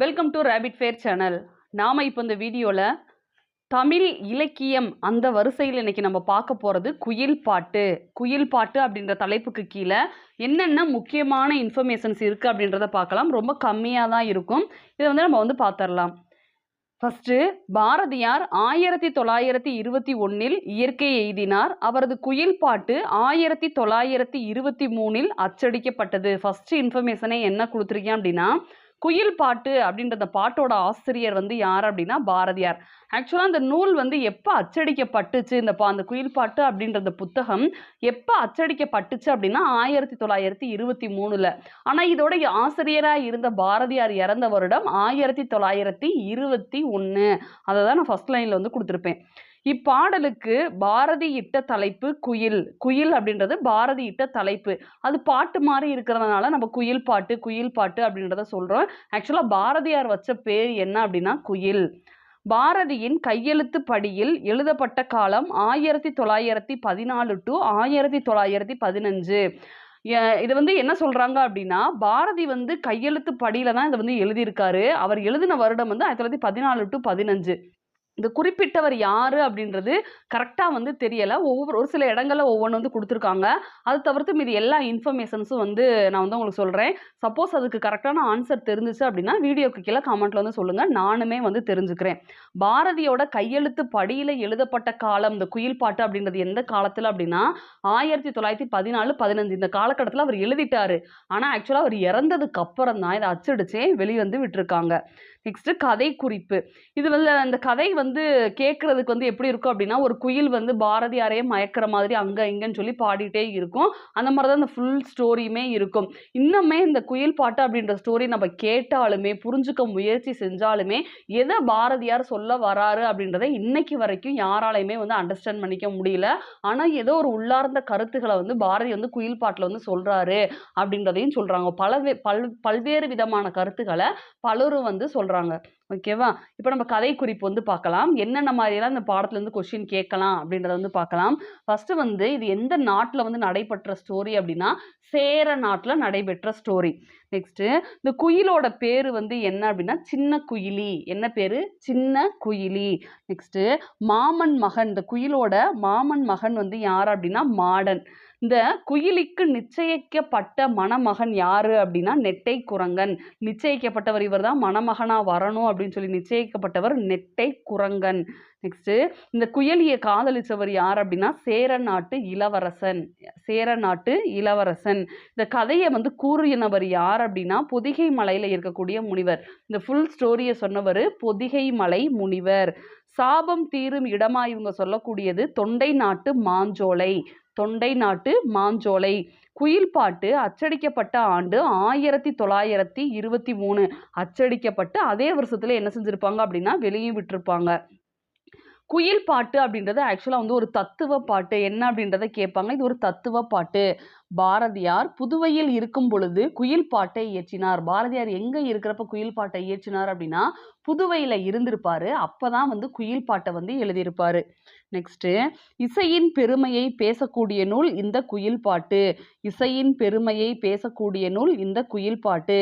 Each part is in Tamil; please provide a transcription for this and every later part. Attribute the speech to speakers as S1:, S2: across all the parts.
S1: welcome to rapid fire channel நாம் இப்போ இந்த வீடியோவில் தமிழ் இலக்கியம் அந்த வரிசையில் இன்றைக்கி நம்ம பார்க்க போகிறது குயில் பாட்டு குயில் பாட்டு அப்படின்ற தலைப்புக்கு கீழே என்னென்ன முக்கியமான இன்ஃபர்மேஷன்ஸ் இருக்குது அப்படின்றத பார்க்கலாம் ரொம்ப கம்மியாக தான் இருக்கும் இதை வந்து நம்ம வந்து பார்த்துடலாம் ஃபஸ்ட்டு பாரதியார் ஆயிரத்தி தொள்ளாயிரத்தி இருபத்தி ஒன்றில் இயற்கை எய்தினார் அவரது குயில் பாட்டு ஆயிரத்தி தொள்ளாயிரத்தி இருபத்தி மூணில் அச்சடிக்கப்பட்டது ஃபஸ்ட்டு இன்ஃபர்மேஷனை என்ன கொடுத்துருக்கேன் அப்படின்னா குயில் பாட்டு அப்படின்ற பாட்டோட ஆசிரியர் வந்து யார் அப்படின்னா பாரதியார் ஆக்சுவலாக அந்த நூல் வந்து எப்போ அச்சடிக்கப்பட்டுச்சு இந்த பா அந்த குயில் பாட்டு அப்படின்ற புத்தகம் எப்போ அச்சடிக்கப்பட்டுச்சு அப்படின்னா ஆயிரத்தி தொள்ளாயிரத்தி இருபத்தி மூணில் ஆனால் இதோட ஆசிரியராக இருந்த பாரதியார் இறந்த வருடம் ஆயிரத்தி தொள்ளாயிரத்தி இருபத்தி ஒன்று அதை தான் நான் ஃபஸ்ட் லைனில் வந்து கொடுத்துருப்பேன் இப்பாடலுக்கு பாரதி இட்ட தலைப்பு குயில் குயில் அப்படின்றது பாரதி இட்ட தலைப்பு அது பாட்டு மாதிரி இருக்கிறதுனால நம்ம குயில் பாட்டு குயில் பாட்டு அப்படின்றத சொல்கிறோம் ஆக்சுவலாக பாரதியார் வச்ச பேர் என்ன அப்படின்னா குயில் பாரதியின் கையெழுத்து படியில் எழுதப்பட்ட காலம் ஆயிரத்தி தொள்ளாயிரத்தி பதினாலு டு ஆயிரத்தி தொள்ளாயிரத்தி பதினஞ்சு இது வந்து என்ன சொல்கிறாங்க அப்படின்னா பாரதி வந்து கையெழுத்து படியில் தான் இதை வந்து எழுதியிருக்காரு அவர் எழுதின வருடம் வந்து ஆயிரத்தி தொள்ளாயிரத்தி பதினாலு டு பதினஞ்சு இந்த குறிப்பிட்டவர் யார் அப்படின்றது கரெக்டாக வந்து தெரியலை ஒவ்வொரு ஒரு சில இடங்களில் ஒவ்வொன்று வந்து கொடுத்துருக்காங்க அது தவிர்த்து மீது எல்லா இன்ஃபர்மேஷன்ஸும் வந்து நான் வந்து உங்களுக்கு சொல்கிறேன் சப்போஸ் அதுக்கு கரெக்டான ஆன்சர் தெரிஞ்சிச்சு அப்படின்னா வீடியோக்கு கீழே கமெண்ட்டில் வந்து சொல்லுங்கள் நானுமே வந்து தெரிஞ்சுக்கிறேன் பாரதியோட கையெழுத்து படியில் எழுதப்பட்ட காலம் இந்த குயில் பாட்டு அப்படின்றது எந்த காலத்தில் அப்படின்னா ஆயிரத்தி தொள்ளாயிரத்தி பதினாலு பதினஞ்சு இந்த காலகட்டத்தில் அவர் எழுதிட்டார் ஆனால் ஆக்சுவலாக அவர் இறந்ததுக்கு அப்புறம் தான் இதை அச்சடிச்சே வெளிவந்து விட்டுருக்காங்க நெக்ஸ்ட்டு கதை குறிப்பு இது வந்து அந்த கதை வந்து கேட்குறதுக்கு வந்து எப்படி இருக்கும் அப்படின்னா ஒரு குயில் வந்து பாரதியாரையே மயக்கிற மாதிரி அங்கே இங்கேன்னு சொல்லி பாடிட்டே இருக்கும் அந்த மாதிரி தான் அந்த ஃபுல் ஸ்டோரியுமே இருக்கும் இன்னுமே இந்த குயில் பாட்டு அப்படின்ற ஸ்டோரி நம்ம கேட்டாலுமே புரிஞ்சுக்க முயற்சி செஞ்சாலுமே எதை பாரதியார் சொல்ல வராரு அப்படின்றத இன்னைக்கு வரைக்கும் யாராலையுமே வந்து அண்டர்ஸ்டாண்ட் பண்ணிக்க முடியல ஆனால் ஏதோ ஒரு உள்ளார்ந்த கருத்துக்களை வந்து பாரதி வந்து குயில் பாட்டில் வந்து சொல்கிறாரு அப்படின்றதையும் சொல்கிறாங்க பல பல் பல்வேறு விதமான கருத்துக்களை பலரும் வந்து சொல்கிறாங்க சொல்றாங்க ஓகேவா இப்போ நம்ம கதை குறிப்பு வந்து பார்க்கலாம் என்னென்ன மாதிரியெல்லாம் இந்த பாடத்துலேருந்து கொஷின் கேட்கலாம் அப்படின்றத வந்து பார்க்கலாம் ஃபஸ்ட்டு வந்து இது எந்த நாட்டில் வந்து நடைபெற்ற ஸ்டோரி அப்படின்னா சேர நாட்டில் நடைபெற்ற ஸ்டோரி நெக்ஸ்ட்டு இந்த குயிலோட பேர் வந்து என்ன அப்படின்னா சின்ன குயிலி என்ன பேர் சின்ன குயிலி நெக்ஸ்ட்டு மாமன் மகன் இந்த குயிலோட மாமன் மகன் வந்து யார் அப்படின்னா மாடன் இந்த குயிலிக்கு நிச்சயிக்கப்பட்ட மணமகன் யாரு அப்படின்னா நெட்டை குரங்கன் நிச்சயிக்கப்பட்டவர் இவர் தான் மணமகனாக வரணும் அப்படின்னு சொல்லி நிச்சயிக்கப்பட்டவர் நெட்டை குரங்கன் நெக்ஸ்ட்டு இந்த குயலியை காதலிச்சவர் யார் அப்படின்னா சேர நாட்டு இளவரசன் சேர நாட்டு இளவரசன் இந்த கதையை வந்து கூறியனவர் யார் அப்படின்னா பொதிகை மலையில் இருக்கக்கூடிய முனிவர் இந்த ஃபுல் ஸ்டோரியை சொன்னவர் பொதிகை மலை முனிவர் சாபம் தீரும் இடமா இவங்க சொல்லக்கூடியது தொண்டை நாட்டு மாஞ்சோலை தொண்டை நாட்டு மாஞ்சோலை குயில் பாட்டு அச்சடிக்கப்பட்ட ஆண்டு ஆயிரத்தி தொள்ளாயிரத்தி இருபத்தி மூணு அச்சடிக்கப்பட்டு அதே வருஷத்தில் என்ன செஞ்சுருப்பாங்க அப்படின்னா வெளியே விட்டுருப்பாங்க குயில் பாட்டு அப்படின்றது ஆக்சுவலாக வந்து ஒரு தத்துவ பாட்டு என்ன அப்படின்றத கேட்பாங்க இது ஒரு தத்துவ பாட்டு பாரதியார் புதுவையில் இருக்கும் பொழுது குயில் பாட்டை இயற்றினார் பாரதியார் எங்கே இருக்கிறப்ப குயில் பாட்டை இயற்றினார் அப்படின்னா புதுவையில் இருந்திருப்பார் அப்போ தான் வந்து குயில் பாட்டை வந்து எழுதியிருப்பார் நெக்ஸ்ட்டு இசையின் பெருமையை பேசக்கூடிய நூல் இந்த குயில் பாட்டு இசையின் பெருமையை பேசக்கூடிய நூல் இந்த குயில் பாட்டு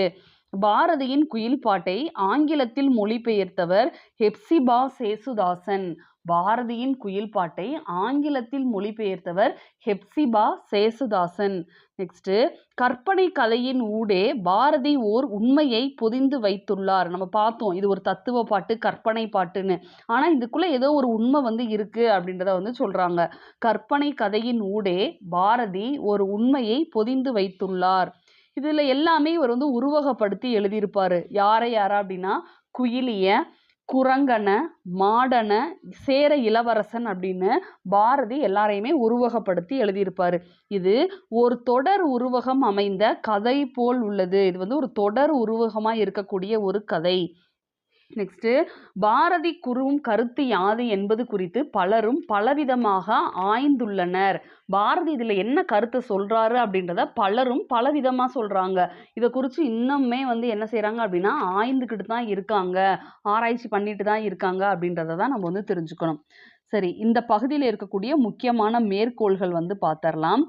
S1: பாரதியின் குயில் பாட்டை ஆங்கிலத்தில் மொழிபெயர்த்தவர் ஹெப்சிபா சேசுதாசன் பாரதியின் குயில் பாட்டை ஆங்கிலத்தில் மொழிபெயர்த்தவர் ஹெப்சிபா சேசுதாசன் நெக்ஸ்ட்டு கற்பனை கலையின் ஊடே பாரதி ஓர் உண்மையை பொதிந்து வைத்துள்ளார் நம்ம பார்த்தோம் இது ஒரு தத்துவ பாட்டு கற்பனை பாட்டுன்னு ஆனால் இதுக்குள்ளே ஏதோ ஒரு உண்மை வந்து இருக்குது அப்படின்றத வந்து சொல்கிறாங்க கற்பனை கதையின் ஊடே பாரதி ஒரு உண்மையை பொதிந்து வைத்துள்ளார் இதில் எல்லாமே இவர் வந்து உருவகப்படுத்தி எழுதியிருப்பார் யாரை யாரா அப்படின்னா குயிலிய குரங்கன மாடன சேர இளவரசன் அப்படின்னு பாரதி எல்லாரையுமே உருவகப்படுத்தி எழுதியிருப்பார் இது ஒரு தொடர் உருவகம் அமைந்த கதை போல் உள்ளது இது வந்து ஒரு தொடர் உருவகமாக இருக்கக்கூடிய ஒரு கதை நெக்ஸ்ட்டு பாரதி குருவும் கருத்து யாது என்பது குறித்து பலரும் பலவிதமாக ஆய்ந்துள்ளனர் பாரதி இதில் என்ன கருத்தை சொல்கிறாரு அப்படின்றத பலரும் பலவிதமாக சொல்கிறாங்க இதை குறித்து இன்னுமே வந்து என்ன செய்கிறாங்க அப்படின்னா ஆய்ந்துக்கிட்டு தான் இருக்காங்க ஆராய்ச்சி பண்ணிட்டு தான் இருக்காங்க அப்படின்றத தான் நம்ம வந்து தெரிஞ்சுக்கணும் சரி இந்த பகுதியில் இருக்கக்கூடிய முக்கியமான மேற்கோள்கள் வந்து பார்த்தரலாம்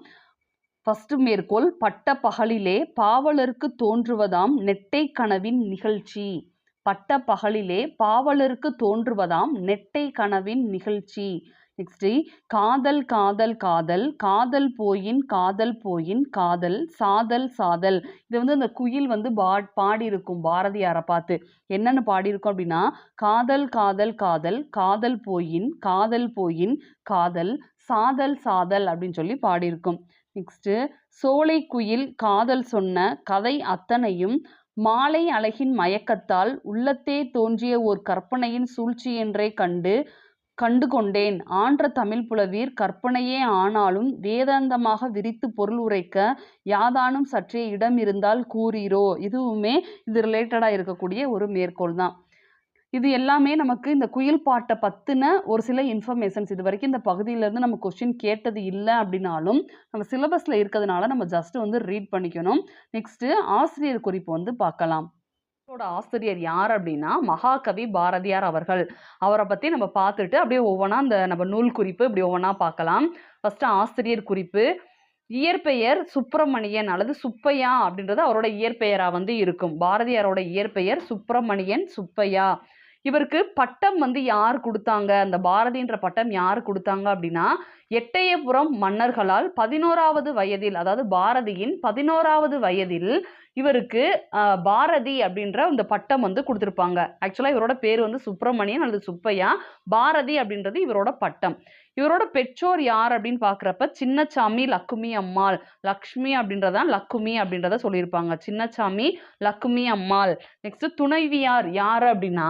S1: ஃபஸ்ட்டு மேற்கோள் பட்ட பகலிலே பாவலருக்கு தோன்றுவதாம் நெட்டை கனவின் நிகழ்ச்சி பட்ட பகலிலே பாவலருக்கு தோன்றுவதாம் நெட்டை கனவின் நிகழ்ச்சி நெக்ஸ்ட் காதல் காதல் காதல் காதல் போயின் காதல் போயின் காதல் சாதல் சாதல் இது வந்து அந்த குயில் வந்து பா பாடியிருக்கும் பாரதியாரை பார்த்து என்னென்னு பாடியிருக்கும் அப்படின்னா காதல் காதல் காதல் காதல் போயின் காதல் போயின் காதல் சாதல் சாதல் அப்படின்னு சொல்லி பாடியிருக்கும் நெக்ஸ்ட்டு சோலை குயில் காதல் சொன்ன கதை அத்தனையும் மாலை அழகின் மயக்கத்தால் உள்ளத்தே தோன்றிய ஓர் கற்பனையின் என்றே கண்டு கண்டு கொண்டேன் ஆன்ற தமிழ் புலவீர் கற்பனையே ஆனாலும் வேதாந்தமாக விரித்து பொருள் உரைக்க யாதானும் சற்றே இடம் இருந்தால் கூறீரோ இதுவுமே இது ரிலேட்டடாக இருக்கக்கூடிய ஒரு மேற்கோள் தான் இது எல்லாமே நமக்கு இந்த குயில் பாட்டை பற்றின ஒரு சில இன்ஃபர்மேஷன்ஸ் இது வரைக்கும் இந்த பகுதியிலேருந்து நம்ம கொஸ்டின் கேட்டது இல்லை அப்படின்னாலும் நம்ம சிலபஸில் இருக்கிறதுனால நம்ம ஜஸ்ட் வந்து ரீட் பண்ணிக்கணும் நெக்ஸ்ட்டு ஆசிரியர் குறிப்பு வந்து பார்க்கலாம் ஆசிரியர் யார் அப்படின்னா மகாகவி பாரதியார் அவர்கள் அவரை பற்றி நம்ம பார்த்துட்டு அப்படியே ஒவ்வொன்றா அந்த நம்ம நூல் குறிப்பு இப்படி ஒவ்வொன்றா பார்க்கலாம் ஃபஸ்ட்டு ஆசிரியர் குறிப்பு இயற்பெயர் சுப்பிரமணியன் அல்லது சுப்பையா அப்படின்றது அவரோட இயற்பெயராக வந்து இருக்கும் பாரதியாரோட இயற்பெயர் சுப்பிரமணியன் சுப்பையா இவருக்கு பட்டம் வந்து யார் கொடுத்தாங்க அந்த பாரதின்ற பட்டம் யார் கொடுத்தாங்க அப்படின்னா எட்டயபுரம் மன்னர்களால் பதினோராவது வயதில் அதாவது பாரதியின் பதினோராவது வயதில் இவருக்கு பாரதி அப்படின்ற அந்த பட்டம் வந்து கொடுத்துருப்பாங்க ஆக்சுவலாக இவரோட பேர் வந்து சுப்பிரமணியன் அல்லது சுப்பையா பாரதி அப்படின்றது இவரோட பட்டம் இவரோட பெற்றோர் யார் அப்படின்னு பார்க்குறப்ப சின்னச்சாமி லக்குமி அம்மாள் லக்ஷ்மி அப்படின்றதான் லக்குமி அப்படின்றத சொல்லியிருப்பாங்க சின்னச்சாமி லக்குமி அம்மாள் நெக்ஸ்ட் துணைவியார் யார் அப்படின்னா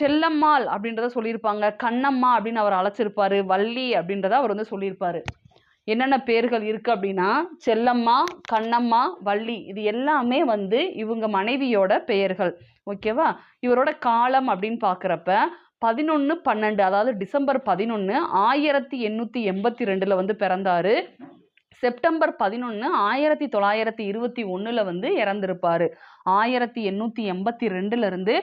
S1: செல்லம்மாள் அப்படின்றத சொல்லியிருப்பாங்க கண்ணம்மா அப்படின்னு அவர் அழைச்சிருப்பாரு வள்ளி அப்படின்றத அவர் வந்து சொல்லியிருப்பாரு என்னென்ன பேர்கள் இருக்குது அப்படின்னா செல்லம்மா கண்ணம்மா வள்ளி இது எல்லாமே வந்து இவங்க மனைவியோட பெயர்கள் ஓகேவா இவரோட காலம் அப்படின்னு பார்க்குறப்ப பதினொன்று பன்னெண்டு அதாவது டிசம்பர் பதினொன்று ஆயிரத்தி எண்ணூற்றி எண்பத்தி ரெண்டில் வந்து பிறந்தாரு செப்டம்பர் பதினொன்று ஆயிரத்தி தொள்ளாயிரத்தி இருபத்தி ஒன்றில் வந்து இறந்திருப்பார் ஆயிரத்தி எண்ணூற்றி எண்பத்தி ரெண்டுலேருந்து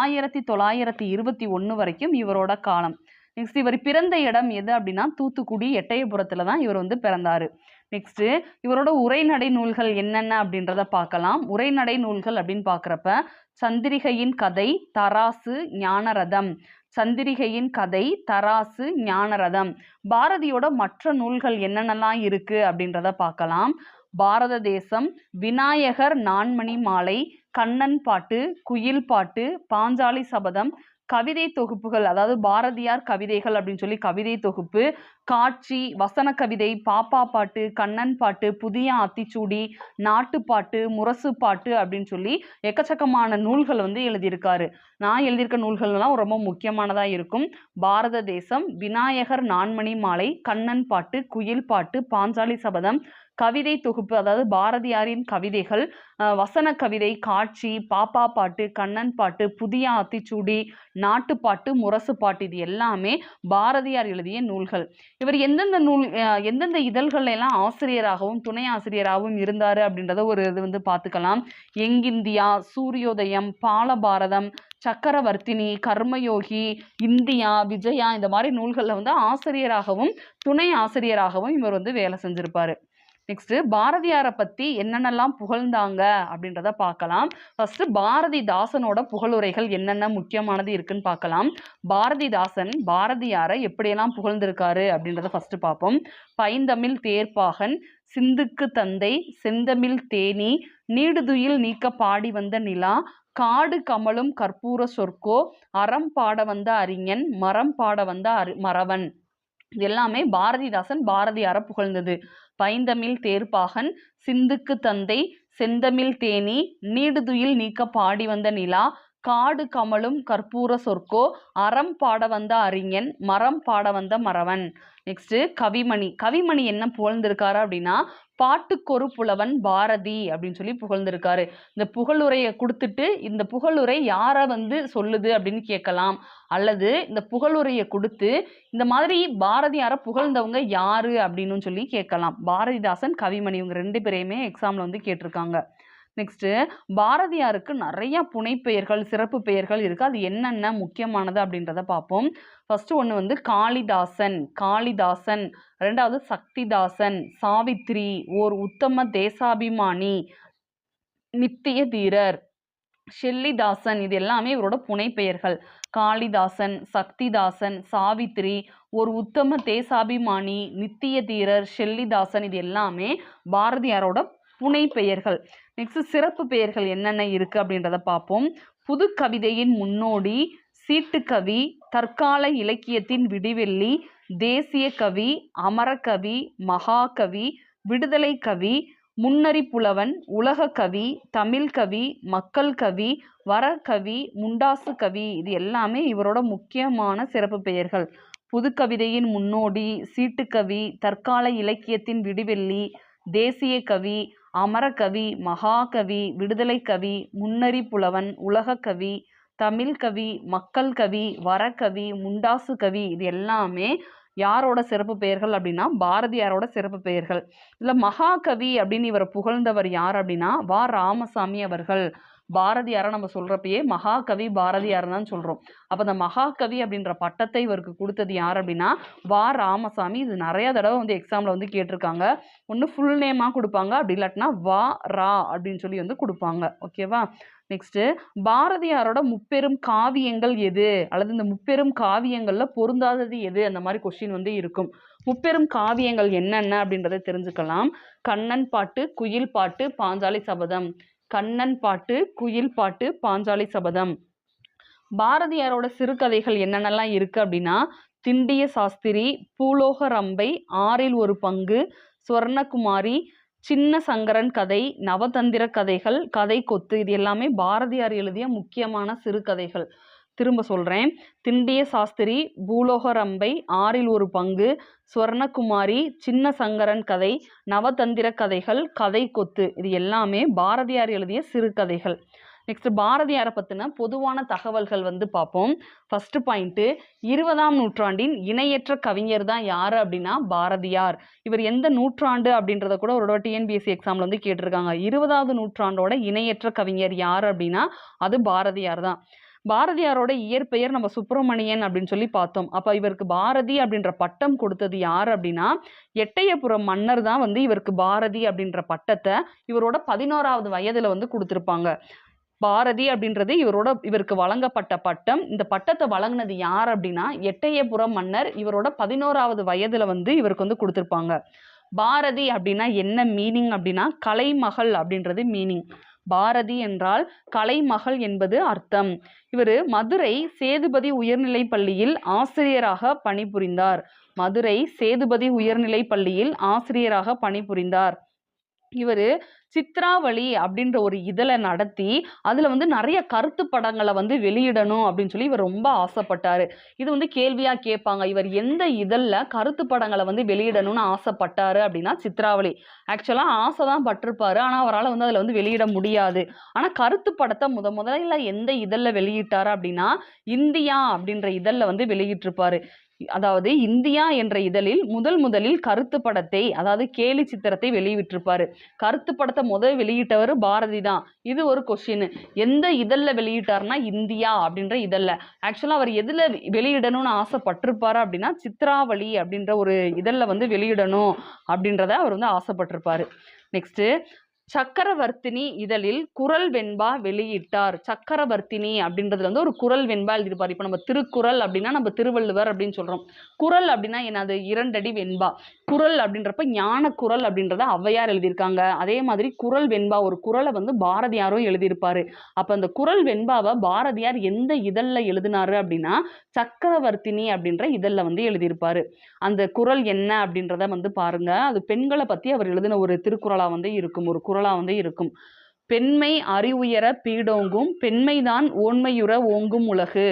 S1: ஆயிரத்தி தொள்ளாயிரத்தி இருபத்தி ஒன்று வரைக்கும் இவரோட காலம் நெக்ஸ்ட் இவர் பிறந்த இடம் எது அப்படின்னா தூத்துக்குடி எட்டயபுரத்தில் தான் இவர் வந்து பிறந்தார் நெக்ஸ்ட்டு இவரோட உரைநடை நூல்கள் என்னென்ன அப்படின்றத பார்க்கலாம் உரைநடை நூல்கள் அப்படின்னு பார்க்குறப்ப சந்திரிகையின் கதை தராசு ஞானரதம் சந்திரிகையின் கதை தராசு ஞானரதம் பாரதியோட மற்ற நூல்கள் என்னென்னலாம் இருக்கு அப்படின்றத பார்க்கலாம் பாரத தேசம் விநாயகர் நான்மணி மாலை கண்ணன் பாட்டு குயில் பாட்டு பாஞ்சாலி சபதம் கவிதை தொகுப்புகள் அதாவது பாரதியார் கவிதைகள் அப்படின்னு சொல்லி கவிதை தொகுப்பு காட்சி வசன கவிதை பாப்பா பாட்டு கண்ணன் பாட்டு புதிய அத்திச்சூடி நாட்டுப்பாட்டு முரசு பாட்டு அப்படின்னு சொல்லி எக்கச்சக்கமான நூல்கள் வந்து எழுதியிருக்காரு நான் எழுதியிருக்க நூல்கள்லாம் ரொம்ப முக்கியமானதாக இருக்கும் பாரத தேசம் விநாயகர் நான்மணி மாலை கண்ணன் பாட்டு குயில் பாட்டு பாஞ்சாலி சபதம் கவிதை தொகுப்பு அதாவது பாரதியாரின் கவிதைகள் வசன கவிதை காட்சி பாப்பா பாட்டு கண்ணன் பாட்டு புதிய நாட்டு நாட்டுப்பாட்டு முரசு பாட்டு இது எல்லாமே பாரதியார் எழுதிய நூல்கள் இவர் எந்தெந்த நூல் எந்தெந்த இதழ்கள் எல்லாம் ஆசிரியராகவும் துணை ஆசிரியராகவும் இருந்தார் அப்படின்றத ஒரு இது வந்து பார்த்துக்கலாம் எங்கிந்தியா சூரியோதயம் பாலபாரதம் சக்கரவர்த்தினி கர்மயோகி இந்தியா விஜயா இந்த மாதிரி நூல்களில் வந்து ஆசிரியராகவும் துணை ஆசிரியராகவும் இவர் வந்து வேலை செஞ்சிருப்பாரு நெக்ஸ்ட் பாரதியாரை பற்றி என்னென்னலாம் புகழ்ந்தாங்க அப்படின்றத பார்க்கலாம் ஃபர்ஸ்ட் பாரதிதாசனோட புகழுரைகள் என்னென்ன முக்கியமானது இருக்குன்னு பார்க்கலாம் பாரதிதாசன் பாரதியாரை எப்படியெல்லாம் புகழ்ந்திருக்காரு அப்படின்றத ஃபர்ஸ்ட் பார்ப்போம் பைந்தமிழ் தேர்ப்பாகன் சிந்துக்கு தந்தை செந்தமிழ் தேனி நீடுதுயில் நீக்க பாடி வந்த நிலா காடு கமலும் கற்பூர சொற்கோ அறம் பாட வந்த அறிஞன் மரம் பாட வந்த அறி மறவன் எல்லாமே பாரதிதாசன் பாரதியார புகழ்ந்தது பைந்தமிழ் தேர்ப்பாகன் சிந்துக்கு தந்தை செந்தமிழ் தேனி நீடுதுயில் நீக்க பாடி வந்த நிலா காடு கமலும் கற்பூர சொற்கோ அறம் பாட வந்த அறிஞன் மரம் பாட வந்த மறவன் நெக்ஸ்ட்டு கவிமணி கவிமணி என்ன புகழ்ந்திருக்காரு அப்படின்னா பாட்டுக்கொரு புலவன் பாரதி அப்படின்னு சொல்லி புகழ்ந்திருக்காரு இந்த புகழுரையை கொடுத்துட்டு இந்த புகழுரை யாரை வந்து சொல்லுது அப்படின்னு கேட்கலாம் அல்லது இந்த புகழுரையை கொடுத்து இந்த மாதிரி பாரதியாரை புகழ்ந்தவங்க யாரு அப்படின்னு சொல்லி கேட்கலாம் பாரதிதாசன் கவிமணி இவங்க ரெண்டு பேரையுமே எக்ஸாமில் வந்து கேட்டிருக்காங்க நெக்ஸ்ட்டு பாரதியாருக்கு நிறையா புனைப்பெயர்கள் சிறப்பு பெயர்கள் இருக்குது அது என்னென்ன முக்கியமானது அப்படின்றத பார்ப்போம் ஃபஸ்ட்டு ஒன்று வந்து காளிதாசன் காளிதாசன் ரெண்டாவது சக்திதாசன் சாவித்ரி ஓர் உத்தம தேசாபிமானி நித்திய தீரர் ஷெல்லிதாசன் இது எல்லாமே இவரோட புனைப்பெயர்கள் காளிதாசன் சக்திதாசன் சாவித்ரி ஒரு உத்தம தேசாபிமானி நித்திய தீரர் ஷெல்லிதாசன் இது எல்லாமே பாரதியாரோட புனைப்பெயர்கள் நெக்ஸ்ட் சிறப்பு பெயர்கள் என்னென்ன இருக்குது அப்படின்றத பார்ப்போம் புது கவிதையின் முன்னோடி சீட்டுக்கவி தற்கால இலக்கியத்தின் விடிவெள்ளி தேசிய கவி அமரகவி மகாகவி விடுதலை கவி முன்னறி புலவன் உலக கவி தமிழ் கவி மக்கள் கவி கவி முண்டாசு கவி இது எல்லாமே இவரோட முக்கியமான சிறப்பு பெயர்கள் புதுக்கவிதையின் முன்னோடி சீட்டுக்கவி தற்கால இலக்கியத்தின் விடிவெள்ளி தேசிய கவி அமரகவி மகாகவி விடுதலை கவி முன்னறி புலவன் உலகக்கவி தமிழ் கவி மக்கள் கவி வரக்கவி முண்டாசு கவி இது எல்லாமே யாரோட சிறப்பு பெயர்கள் அப்படின்னா பாரதியாரோட சிறப்பு பெயர்கள் இல்லை மகாகவி அப்படின்னு இவர் புகழ்ந்தவர் யார் அப்படின்னா வா ராமசாமி அவர்கள் பாரதியாரை நம்ம சொல்கிறப்பயே மகாகவி பாரதியார் தான் சொல்கிறோம் அப்போ அந்த மகாகவி அப்படின்ற பட்டத்தை இவருக்கு கொடுத்தது யார் அப்படின்னா வா ராமசாமி இது நிறையா தடவை வந்து எக்ஸாமில் வந்து கேட்டிருக்காங்க ஒன்று ஃபுல் நேமாக கொடுப்பாங்க அப்படி இல்லாட்டினா வா ரா அப்படின்னு சொல்லி வந்து கொடுப்பாங்க ஓகேவா நெக்ஸ்ட்டு பாரதியாரோட முப்பெரும் காவியங்கள் எது அல்லது இந்த முப்பெரும் காவியங்களில் பொருந்தாதது எது அந்த மாதிரி கொஸ்டின் வந்து இருக்கும் முப்பெரும் காவியங்கள் என்னென்ன அப்படின்றத தெரிஞ்சுக்கலாம் கண்ணன் பாட்டு குயில் பாட்டு பாஞ்சாலி சபதம் கண்ணன் பாட்டு குயில் பாட்டு பாஞ்சாலி சபதம் பாரதியாரோட சிறுகதைகள் என்னென்னலாம் இருக்குது அப்படின்னா திண்டிய சாஸ்திரி பூலோக ரம்பை ஆறில் ஒரு பங்கு சுவர்ணகுமாரி சின்ன சங்கரன் கதை நவதந்திர கதைகள் கதை கொத்து இது எல்லாமே பாரதியார் எழுதிய முக்கியமான சிறுகதைகள் திரும்ப சொல்கிறேன் திண்டிய சாஸ்திரி பூலோகரம்பை ஆறில் ஒரு பங்கு சுவர்ணகுமாரி சின்ன சங்கரன் கதை நவதந்திர கதைகள் கதை கொத்து இது எல்லாமே பாரதியார் எழுதிய சிறுகதைகள் நெக்ஸ்ட் பாரதியாரை பற்றின பொதுவான தகவல்கள் வந்து பார்ப்போம் ஃபஸ்ட்டு பாயிண்ட்டு இருபதாம் நூற்றாண்டின் இணையற்ற கவிஞர் தான் யார் அப்படின்னா பாரதியார் இவர் எந்த நூற்றாண்டு அப்படின்றத கூட ஒரு டிஎன்பிஎஸ்சி எக்ஸாமில் வந்து கேட்டிருக்காங்க இருபதாவது நூற்றாண்டோட இணையற்ற கவிஞர் யார் அப்படின்னா அது பாரதியார் தான் பாரதியாரோட இயற்பெயர் நம்ம சுப்பிரமணியன் அப்படின்னு சொல்லி பார்த்தோம் அப்போ இவருக்கு பாரதி அப்படின்ற பட்டம் கொடுத்தது யார் அப்படின்னா எட்டயபுரம் மன்னர் தான் வந்து இவருக்கு பாரதி அப்படின்ற பட்டத்தை இவரோட பதினோராவது வயதில் வந்து கொடுத்துருப்பாங்க பாரதி அப்படின்றது இவரோட இவருக்கு வழங்கப்பட்ட பட்டம் இந்த பட்டத்தை வழங்கினது யார் அப்படின்னா எட்டயபுரம் மன்னர் இவரோட பதினோராவது வயதில் வந்து இவருக்கு வந்து கொடுத்துருப்பாங்க பாரதி அப்படின்னா என்ன மீனிங் அப்படின்னா கலைமகள் அப்படின்றது மீனிங் பாரதி என்றால் கலைமகள் என்பது அர்த்தம் இவர் மதுரை சேதுபதி உயர்நிலை பள்ளியில் ஆசிரியராக பணிபுரிந்தார் மதுரை சேதுபதி உயர்நிலை பள்ளியில் ஆசிரியராக பணிபுரிந்தார் இவர் சித்ராவளி அப்படின்ற ஒரு இதழை நடத்தி அதில் வந்து நிறைய கருத்து படங்களை வந்து வெளியிடணும் அப்படின்னு சொல்லி இவர் ரொம்ப ஆசைப்பட்டார் இது வந்து கேள்வியாக கேட்பாங்க இவர் எந்த இதழில் கருத்து படங்களை வந்து வெளியிடணும்னு ஆசைப்பட்டார் அப்படின்னா சித்ராவளி ஆக்சுவலாக ஆசை தான் பட்டிருப்பார் ஆனால் அவரால் வந்து அதில் வந்து வெளியிட முடியாது ஆனால் கருத்து படத்தை முத முதல்ல எந்த இதழில் வெளியிட்டார் அப்படின்னா இந்தியா அப்படின்ற இதழில் வந்து வெளியிட்டிருப்பார் அதாவது இந்தியா என்ற இதழில் முதல் முதலில் கருத்து படத்தை அதாவது கேலி சித்திரத்தை வெளியிட்டிருப்பாரு கருத்து படத்தை முதல் வெளியிட்டவர் பாரதி தான் இது ஒரு கொஷின் எந்த இதழில் வெளியிட்டார்னா இந்தியா அப்படின்ற இதழில் ஆக்சுவலாக அவர் எதில் வெளியிடணும்னு ஆசைப்பட்டிருப்பாரு அப்படின்னா சித்ராவளி அப்படின்ற ஒரு இதழில் வந்து வெளியிடணும் அப்படின்றத அவர் வந்து ஆசைப்பட்டிருப்பாரு நெக்ஸ்ட்டு சக்கரவர்த்தினி இதழில் குரல் வெண்பா வெளியிட்டார் சக்கரவர்த்தினி அப்படின்றதுல வந்து ஒரு குரல் வெண்பா எழுதியிருப்பார் இப்போ நம்ம திருக்குறள் அப்படின்னா நம்ம திருவள்ளுவர் அப்படின்னு சொல்கிறோம் குரல் அப்படின்னா என்னது இரண்டடி வெண்பா குரல் அப்படின்றப்ப ஞான குரல் அப்படின்றத அவ்வையார் எழுதியிருக்காங்க அதே மாதிரி குரல் வெண்பா ஒரு குரலை வந்து பாரதியாரும் எழுதியிருப்பாரு அப்போ அந்த குரல் வெண்பாவை பாரதியார் எந்த இதழில் எழுதினாரு அப்படின்னா சக்கரவர்த்தினி அப்படின்ற இதழில் வந்து எழுதியிருப்பாரு அந்த குரல் என்ன அப்படின்றத வந்து பாருங்க அது பெண்களை பற்றி அவர் எழுதின ஒரு திருக்குறளாக வந்து இருக்கும் ஒரு குரல் குரலாக வந்து இருக்கும் பெண்மை அறிவுயர பீடோங்கும் பெண்மைதான் ஓன்மையுற ஓங்கும் உலகு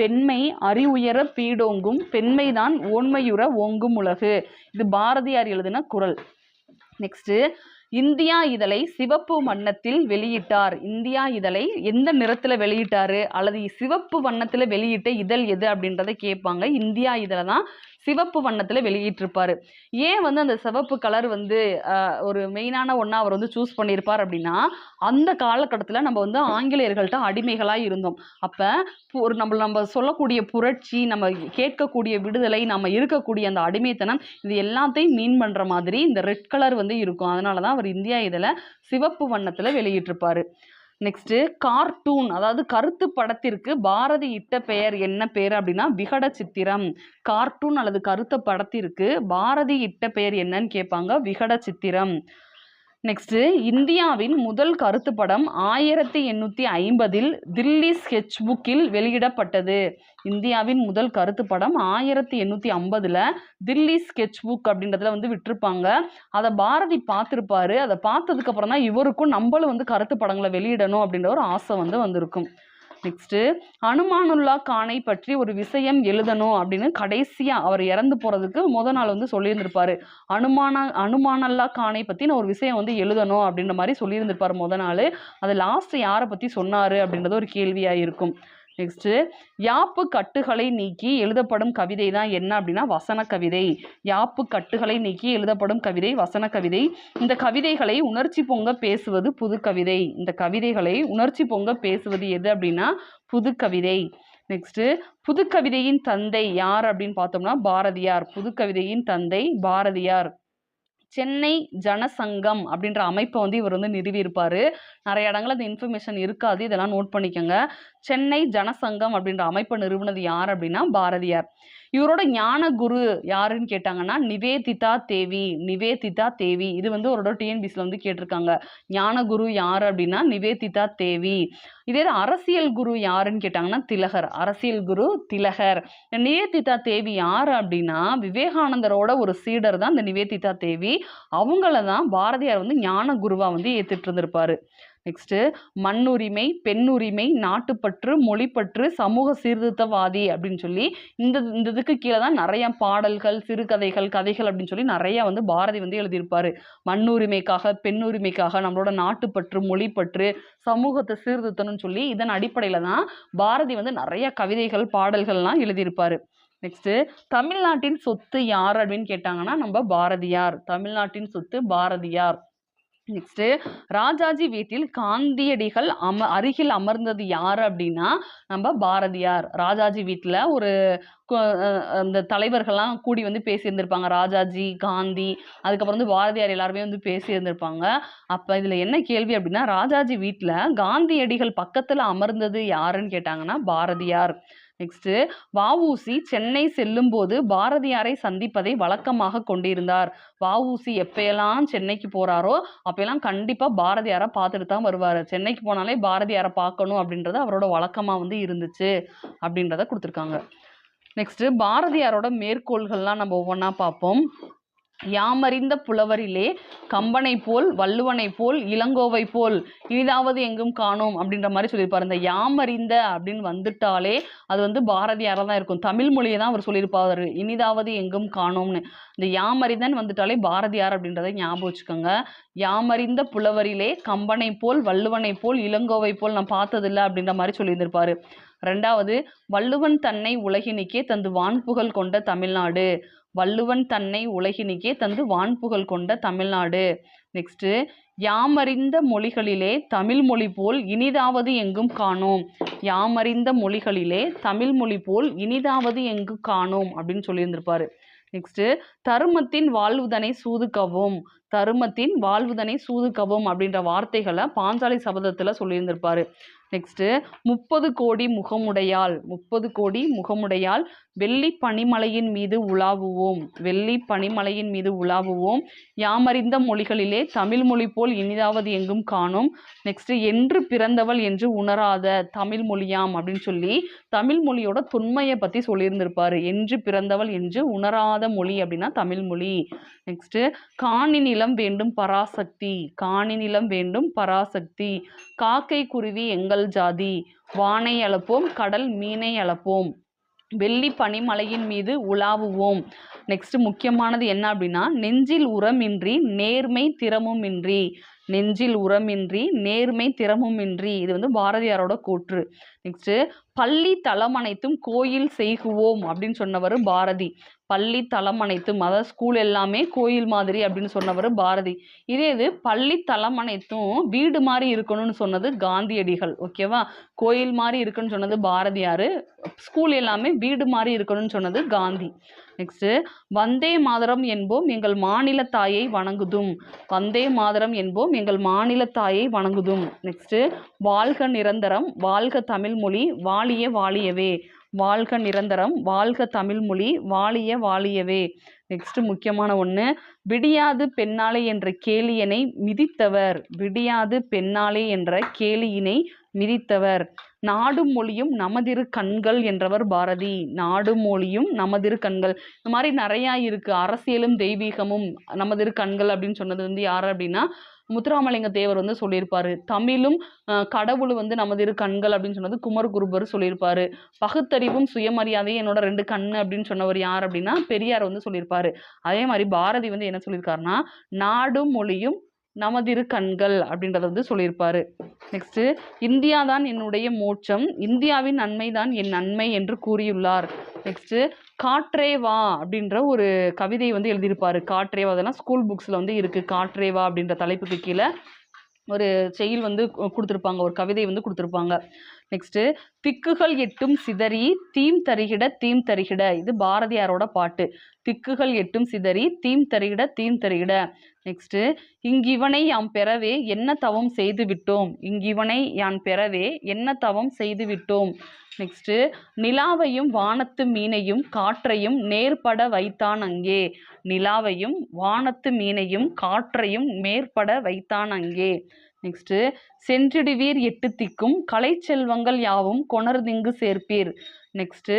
S1: பெண்மை அறிவுயர பீடோங்கும் பெண்மைதான் ஓன்மையுற ஓங்கும் உலகு இது பாரதியார் எழுதின குரல் நெக்ஸ்ட்டு இந்தியா இதழை சிவப்பு வண்ணத்தில் வெளியிட்டார் இந்தியா இதழை எந்த நிறத்தில் வெளியிட்டார் அல்லது சிவப்பு வண்ணத்தில் வெளியிட்ட இதழ் எது அப்படின்றத கேட்பாங்க இந்தியா இதழை தான் சிவப்பு வண்ணத்தில் வெளியிட்டிருப்பார் ஏன் வந்து அந்த சிவப்பு கலர் வந்து ஒரு மெயினான ஒன்றா அவர் வந்து சூஸ் பண்ணியிருப்பார் அப்படின்னா அந்த காலகட்டத்தில் நம்ம வந்து ஆங்கிலேயர்கள்ட்ட அடிமைகளாக இருந்தோம் அப்போ ஒரு நம்ம நம்ம சொல்லக்கூடிய புரட்சி நம்ம கேட்கக்கூடிய விடுதலை நம்ம இருக்கக்கூடிய அந்த அடிமைத்தனம் இது எல்லாத்தையும் மீன் பண்ணுற மாதிரி இந்த ரெட் கலர் வந்து இருக்கும் அதனால தான் அவர் இந்தியா இதழ சிவப்பு வண்ணத்தில் வெளியிட்டிருப்பார் நெக்ஸ்ட்டு கார்ட்டூன் அதாவது கருத்து படத்திற்கு பாரதி இட்ட பெயர் என்ன பெயர் அப்படின்னா விகட சித்திரம் கார்ட்டூன் அல்லது கருத்த படத்திற்கு பாரதி இட்ட பெயர் என்னன்னு கேட்பாங்க விகட சித்திரம் நெக்ஸ்ட்டு இந்தியாவின் முதல் கருத்து படம் ஆயிரத்தி எண்ணூற்றி ஐம்பதில் தில்லி ஸ்கெட்ச் புக்கில் வெளியிடப்பட்டது இந்தியாவின் முதல் கருத்து படம் ஆயிரத்தி எண்ணூற்றி ஐம்பதில் தில்லி ஸ்கெட்ச் புக் அப்படின்றதுல வந்து விட்டுருப்பாங்க அதை பாரதி பார்த்துருப்பாரு அதை பார்த்ததுக்கப்புறம் தான் இவருக்கும் நம்மளும் வந்து கருத்து படங்களை வெளியிடணும் அப்படின்ற ஒரு ஆசை வந்து வந்திருக்கும் நெக்ஸ்ட்டு அனுமானுல்லா கானை பற்றி ஒரு விஷயம் எழுதணும் அப்படின்னு கடைசியாக அவர் இறந்து போகிறதுக்கு முத நாள் வந்து சொல்லியிருந்திருப்பார் அனுமான அனுமானல்லா கானை பற்றி நான் ஒரு விஷயம் வந்து எழுதணும் அப்படின்ற மாதிரி சொல்லியிருந்திருப்பார் முத நாள் அது லாஸ்ட்டு யாரை பற்றி சொன்னார் அப்படின்றது ஒரு கேள்வியாக இருக்கும் நெக்ஸ்ட்டு யாப்பு கட்டுகளை நீக்கி எழுதப்படும் கவிதை தான் என்ன அப்படின்னா வசன கவிதை யாப்பு கட்டுகளை நீக்கி எழுதப்படும் கவிதை வசன கவிதை இந்த கவிதைகளை உணர்ச்சி பொங்க பேசுவது புது கவிதை இந்த கவிதைகளை உணர்ச்சி பொங்க பேசுவது எது அப்படின்னா புது கவிதை நெக்ஸ்ட்டு புதுக்கவிதையின் தந்தை யார் அப்படின்னு பார்த்தோம்னா பாரதியார் புதுக்கவிதையின் தந்தை பாரதியார் சென்னை ஜனசங்கம் அப்படின்ற அமைப்பை வந்து இவர் வந்து நிறுவியிருப்பார் நிறைய இடங்களில் அந்த இன்ஃபர்மேஷன் இருக்காது இதெல்லாம் நோட் பண்ணிக்கோங்க சென்னை ஜனசங்கம் அப்படின்ற அமைப்பை நிறுவனது யார் அப்படின்னா பாரதியார் இவரோட ஞான குரு யாருன்னு கேட்டாங்கன்னா நிவேதிதா தேவி நிவேதிதா தேவி இது வந்து அவரோட டிஎன்பிசியில் வந்து கேட்டிருக்காங்க ஞான குரு யார் அப்படின்னா நிவேதிதா தேவி இதே அரசியல் குரு யாருன்னு கேட்டாங்கன்னா திலகர் அரசியல் குரு திலகர் நிவேதிதா தேவி யார் அப்படின்னா விவேகானந்தரோட ஒரு சீடர் தான் இந்த நிவேதிதா தேவி அவங்கள தான் பாரதியார் வந்து ஞான குருவாக வந்து ஏற்றுட்டு இருந்திருப்பாரு நெக்ஸ்ட்டு மண்ணுரிமை பெண்ணுரிமை நாட்டுப்பற்று மொழிப்பற்று சமூக சீர்திருத்தவாதி அப்படின்னு சொல்லி இந்த இந்த இதுக்கு கீழே தான் நிறையா பாடல்கள் சிறுகதைகள் கதைகள் அப்படின்னு சொல்லி நிறையா வந்து பாரதி வந்து எழுதியிருப்பார் மண்ணுரிமைக்காக பெண்ணுரிமைக்காக நம்மளோட நாட்டுப்பற்று மொழிப்பற்று சமூகத்தை சீர்திருத்தணும் அப்படின்னு சொல்லி இதன் அடிப்படையில் தான் பாரதி வந்து நிறைய கவிதைகள் பாடல்கள்லாம் எழுதியிருப்பார் நெக்ஸ்ட்டு தமிழ்நாட்டின் சொத்து யார் அப்படின்னு கேட்டாங்கன்னா நம்ம பாரதியார் தமிழ்நாட்டின் சொத்து பாரதியார் நெக்ஸ்ட் ராஜாஜி வீட்டில் காந்தியடிகள் அம அருகில் அமர்ந்தது யார் அப்படின்னா நம்ம பாரதியார் ராஜாஜி வீட்டில் ஒரு அந்த தலைவர்கள்லாம் கூடி வந்து பேசியிருந்திருப்பாங்க ராஜாஜி காந்தி அதுக்கப்புறம் வந்து பாரதியார் எல்லாருமே வந்து பேசியிருந்திருப்பாங்க அப்போ இதில் என்ன கேள்வி அப்படின்னா ராஜாஜி வீட்டில் காந்தியடிகள் பக்கத்தில் அமர்ந்தது யாருன்னு கேட்டாங்கன்னா பாரதியார் நெக்ஸ்ட்டு வஉசி சென்னை செல்லும் போது பாரதியாரை சந்திப்பதை வழக்கமாக கொண்டிருந்தார் வஉசி எப்பயெல்லாம் சென்னைக்கு போகிறாரோ அப்பெல்லாம் கண்டிப்பாக பாரதியாரை பார்த்துட்டு தான் வருவார் சென்னைக்கு போனாலே பாரதியாரை பார்க்கணும் அப்படின்றது அவரோட வழக்கமாக வந்து இருந்துச்சு அப்படின்றத கொடுத்துருக்காங்க நெக்ஸ்ட்டு பாரதியாரோட மேற்கோள்கள்லாம் நம்ம ஒவ்வொன்றா பார்ப்போம் யாமறிந்த புலவரிலே கம்பனை போல் வள்ளுவனை போல் இளங்கோவை போல் இனிதாவது எங்கும் காணோம் அப்படின்ற மாதிரி சொல்லியிருப்பார் இந்த யாமறிந்த அப்படின்னு வந்துட்டாலே அது வந்து பாரதியாராக தான் இருக்கும் தமிழ் மொழியை தான் அவர் சொல்லியிருப்பார் இனிதாவது எங்கும் காணோம்னு இந்த யாமறிந்தன் வந்துட்டாலே பாரதியார் அப்படின்றத ஞாபகம் வச்சுக்கோங்க யாமறிந்த புலவரிலே கம்பனை போல் வள்ளுவனை போல் இளங்கோவை போல் நான் பார்த்ததில்லை அப்படின்ற மாதிரி சொல்லியிருந்திருப்பார் ரெண்டாவது வள்ளுவன் தன்னை உலகினிக்கே தந்து வான்புகழ் கொண்ட தமிழ்நாடு வள்ளுவன் தன்னை உலகினிக்கே தந்து வான்புகழ் கொண்ட தமிழ்நாடு நெக்ஸ்ட்டு யாமறிந்த மொழிகளிலே தமிழ் மொழி போல் இனிதாவது எங்கும் காணோம் யாமறிந்த மொழிகளிலே தமிழ் மொழி போல் இனிதாவது எங்கு காணோம் அப்படின்னு சொல்லியிருந்திருப்பாரு நெக்ஸ்ட்டு தருமத்தின் வாழ்வுதனை சூதுக்கவும் தருமத்தின் வாழ்வுதனை சூதுக்கவும் அப்படின்ற வார்த்தைகளை பாஞ்சாலி சபதத்தில் சொல்லியிருந்திருப்பாரு நெக்ஸ்ட்டு முப்பது கோடி முகமுடையால் முப்பது கோடி முகமுடையால் வெள்ளி பனிமலையின் மீது உலாவுவோம் வெள்ளி பனிமலையின் மீது உலாவுவோம் யாமறிந்த மொழிகளிலே தமிழ் மொழி போல் இனிதாவது எங்கும் காணும் நெக்ஸ்ட் என்று பிறந்தவள் என்று உணராத தமிழ் மொழியாம் அப்படின்னு சொல்லி தமிழ் மொழியோட தொன்மையை பற்றி சொல்லியிருந்திருப்பாரு என்று பிறந்தவள் என்று உணராத மொழி அப்படின்னா தமிழ் மொழி நெக்ஸ்ட் காணி நிலம் வேண்டும் பராசக்தி காணி நிலம் வேண்டும் பராசக்தி காக்கை குருவி எங்கள் ஜாதி வானை அளப்போம் கடல் மீனை அளப்போம் வெள்ளி பனிமலையின் மீது உலாவுவோம் நெக்ஸ்ட் முக்கியமானது என்ன அப்படின்னா நெஞ்சில் உரமின்றி நேர்மை திறமுமின்றி நெஞ்சில் உரமின்றி நேர்மை திறமுமின்றி இது வந்து பாரதியாரோட கூற்று நெக்ஸ்ட்டு பள்ளி அனைத்தும் கோயில் செய்குவோம் அப்படின்னு சொன்னவர் பாரதி பள்ளி அனைத்தும் அதாவது ஸ்கூல் எல்லாமே கோயில் மாதிரி அப்படின்னு சொன்னவர் பாரதி இதே இது பள்ளி அனைத்தும் வீடு மாதிரி இருக்கணும்னு சொன்னது காந்தியடிகள் ஓகேவா கோயில் மாதிரி இருக்குன்னு சொன்னது பாரதியார் ஸ்கூல் எல்லாமே வீடு மாதிரி இருக்கணும்னு சொன்னது காந்தி நெக்ஸ்ட்டு வந்தே மாதரம் என்போம் எங்கள் மாநில தாயை வணங்குதும் வந்தே மாதரம் என்போம் எங்கள் மாநில தாயை வணங்குதும் நெக்ஸ்ட்டு வாழ்க நிரந்தரம் வாழ்க தமிழ் தமிழ்மொழி வாழிய வாழியவே வாழ்க நிரந்தரம் வாழ்க தமிழ்மொழி வாழிய வாழியவே நெக்ஸ்ட் முக்கியமான ஒன்று விடியாது பெண்ணாலே என்ற கேலியனை மிதித்தவர் விடியாது பெண்ணாலே என்ற கேலியினை மிதித்தவர் நாடும் மொழியும் நமதிரு கண்கள் என்றவர் பாரதி நாடும் மொழியும் நமதிரு கண்கள் இந்த மாதிரி நிறையா இருக்குது அரசியலும் தெய்வீகமும் நமதிரு கண்கள் அப்படின்னு சொன்னது வந்து யார் அப்படின்னா முத்துராமலிங்க தேவர் வந்து சொல்லியிருப்பாரு தமிழும் கடவுள் வந்து நமது இரு கண்கள் அப்படின்னு சொன்னது குருபர் சொல்லியிருப்பாரு பகுத்தறிவும் சுயமரியாதையும் என்னோட ரெண்டு கண் அப்படின்னு சொன்னவர் யார் அப்படின்னா பெரியார் வந்து சொல்லியிருப்பாரு அதே மாதிரி பாரதி வந்து என்ன சொல்லியிருக்காருன்னா நாடும் மொழியும் நமதிரு கண்கள் அப்படின்றத வந்து சொல்லியிருப்பார் நெக்ஸ்ட்டு இந்தியா தான் என்னுடைய மோட்சம் இந்தியாவின் நன்மை தான் என் நன்மை என்று கூறியுள்ளார் நெக்ஸ்ட்டு காற்றேவா அப்படின்ற ஒரு கவிதை வந்து எழுதியிருப்பாரு காற்றேவா அதெல்லாம் ஸ்கூல் புக்ஸில் வந்து இருக்குது காற்றேவா அப்படின்ற தலைப்புக்கு கீழே ஒரு செயல் வந்து கொடுத்துருப்பாங்க ஒரு கவிதை வந்து கொடுத்துருப்பாங்க நெக்ஸ்ட்டு திக்குகள் எட்டும் சிதறி தீம் தருகிட தீம் தருகிட இது பாரதியாரோட பாட்டு திக்குகள் எட்டும் சிதறி தீம் தருகிட தீம் தருகிட நெக்ஸ்ட்டு இங்கிவனை யாம் பெறவே என்ன தவம் செய்து விட்டோம் இங்கிவனை யான் பெறவே என்ன தவம் செய்து விட்டோம் நெக்ஸ்ட்டு நிலாவையும் வானத்து மீனையும் காற்றையும் நேர்பட வைத்தான் அங்கே நிலாவையும் வானத்து மீனையும் காற்றையும் மேற்பட வைத்தான் அங்கே நெக்ஸ்ட்டு சென்றிடுவீர் எட்டு திக்கும் கலைச்செல்வங்கள் யாவும் கொணர்திங்கு சேர்ப்பீர் நெக்ஸ்ட்டு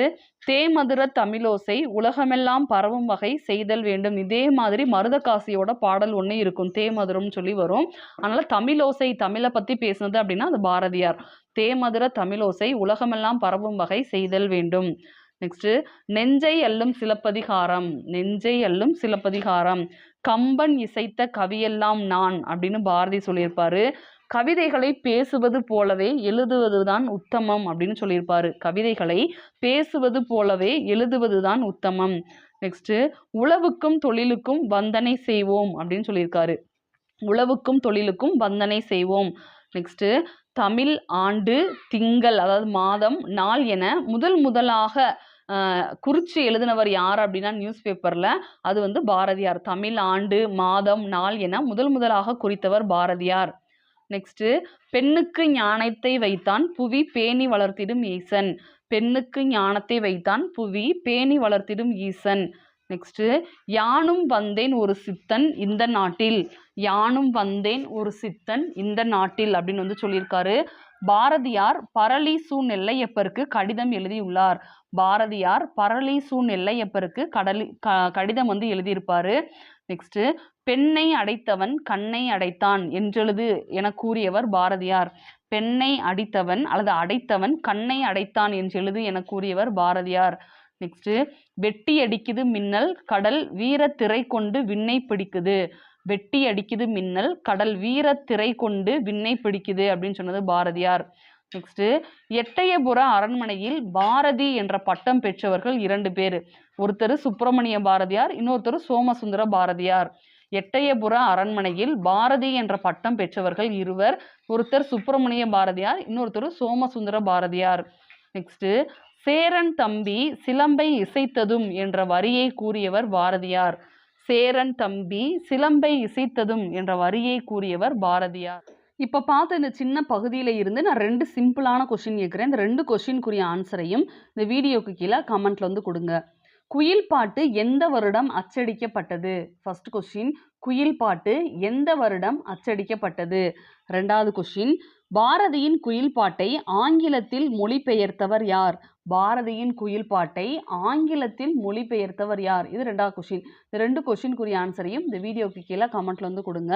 S1: தேமதுர தமிழோசை உலகமெல்லாம் பரவும் வகை செய்தல் வேண்டும் இதே மாதிரி காசியோட பாடல் ஒன்று இருக்கும் தேமதுரம்னு சொல்லி வரும் அதனால் தமிழோசை தமிழை பற்றி பேசுனது அப்படின்னா அது பாரதியார் தேமதுர தமிழோசை உலகமெல்லாம் பரவும் வகை செய்தல் வேண்டும் நெக்ஸ்ட்டு நெஞ்சை அல்லும் சிலப்பதிகாரம் நெஞ்சை அல்லும் சிலப்பதிகாரம் கம்பன் இசைத்த கவியெல்லாம் நான் அப்படின்னு பாரதி சொல்லியிருப்பாரு கவிதைகளை பேசுவது போலவே எழுதுவது தான் உத்தமம் அப்படின்னு சொல்லியிருப்பார் கவிதைகளை பேசுவது போலவே எழுதுவது தான் உத்தமம் நெக்ஸ்ட்டு உழவுக்கும் தொழிலுக்கும் வந்தனை செய்வோம் அப்படின்னு சொல்லியிருக்காரு உழவுக்கும் தொழிலுக்கும் வந்தனை செய்வோம் நெக்ஸ்ட்டு தமிழ் ஆண்டு திங்கள் அதாவது மாதம் நாள் என முதல் முதலாக குறித்து எழுதினவர் யார் அப்படின்னா நியூஸ் பேப்பரில் அது வந்து பாரதியார் தமிழ் ஆண்டு மாதம் நாள் என முதல் முதலாக குறித்தவர் பாரதியார் நெக்ஸ்ட்டு பெண்ணுக்கு ஞானத்தை வைத்தான் புவி பேணி வளர்த்திடும் ஈசன் பெண்ணுக்கு ஞானத்தை வைத்தான் புவி பேணி வளர்த்திடும் ஈசன் நெக்ஸ்ட்டு யானும் வந்தேன் ஒரு சித்தன் இந்த நாட்டில் யானும் வந்தேன் ஒரு சித்தன் இந்த நாட்டில் அப்படின்னு வந்து சொல்லியிருக்காரு பாரதியார் பரளி பரளிசூ நெல்லையப்பருக்கு கடிதம் எழுதியுள்ளார் பாரதியார் பரளி பரளிசூ நெல்லையப்பருக்கு கடலி கடிதம் வந்து எழுதியிருப்பார் நெக்ஸ்ட்டு பெண்ணை அடைத்தவன் கண்ணை அடைத்தான் என்றெழுது என கூறியவர் பாரதியார் பெண்ணை அடித்தவன் அல்லது அடைத்தவன் கண்ணை அடைத்தான் என்றெழுது என கூறியவர் பாரதியார் நெக்ஸ்ட்டு வெட்டி அடிக்குது மின்னல் கடல் வீர திரை கொண்டு விண்ணை பிடிக்குது வெட்டி அடிக்குது மின்னல் கடல் வீர திரை கொண்டு விண்ணை பிடிக்குது அப்படின்னு சொன்னது பாரதியார் நெக்ஸ்ட் எட்டயபுர அரண்மனையில் பாரதி என்ற பட்டம் பெற்றவர்கள் இரண்டு பேர் ஒருத்தர் சுப்பிரமணிய பாரதியார் இன்னொருத்தர் சோமசுந்தர பாரதியார் எட்டயபுர அரண்மனையில் பாரதி என்ற பட்டம் பெற்றவர்கள் இருவர் ஒருத்தர் சுப்பிரமணிய பாரதியார் இன்னொருத்தர் சோமசுந்தர பாரதியார் நெக்ஸ்ட் சேரன் தம்பி சிலம்பை இசைத்ததும் என்ற வரியை கூறியவர் பாரதியார் சேரன் தம்பி சிலம்பை இசைத்ததும் என்ற வரியை கூறியவர் பாரதியார் இப்போ பார்த்த இந்த சின்ன பகுதியில் இருந்து நான் ரெண்டு சிம்பிளான கொஷின் கேட்குறேன் இந்த ரெண்டு கொஷினுக்குரிய ஆன்சரையும் இந்த வீடியோக்கு கீழே கமெண்ட்ல வந்து கொடுங்க குயில் பாட்டு எந்த வருடம் அச்சடிக்கப்பட்டது ஃபர்ஸ்ட் கொஷின் குயில் பாட்டு எந்த வருடம் அச்சடிக்கப்பட்டது ரெண்டாவது கொஷின் பாரதியின் குயில் பாட்டை ஆங்கிலத்தில் மொழிபெயர்த்தவர் யார் பாரதியின் குயில் பாட்டை ஆங்கிலத்தில் மொழிபெயர்த்தவர் யார் இது ரெண்டாவது கொஷின் இந்த ரெண்டு கொஷினுக்குரிய ஆன்சரையும் இந்த வீடியோக்கு கீழே கமெண்ட்ல வந்து கொடுங்க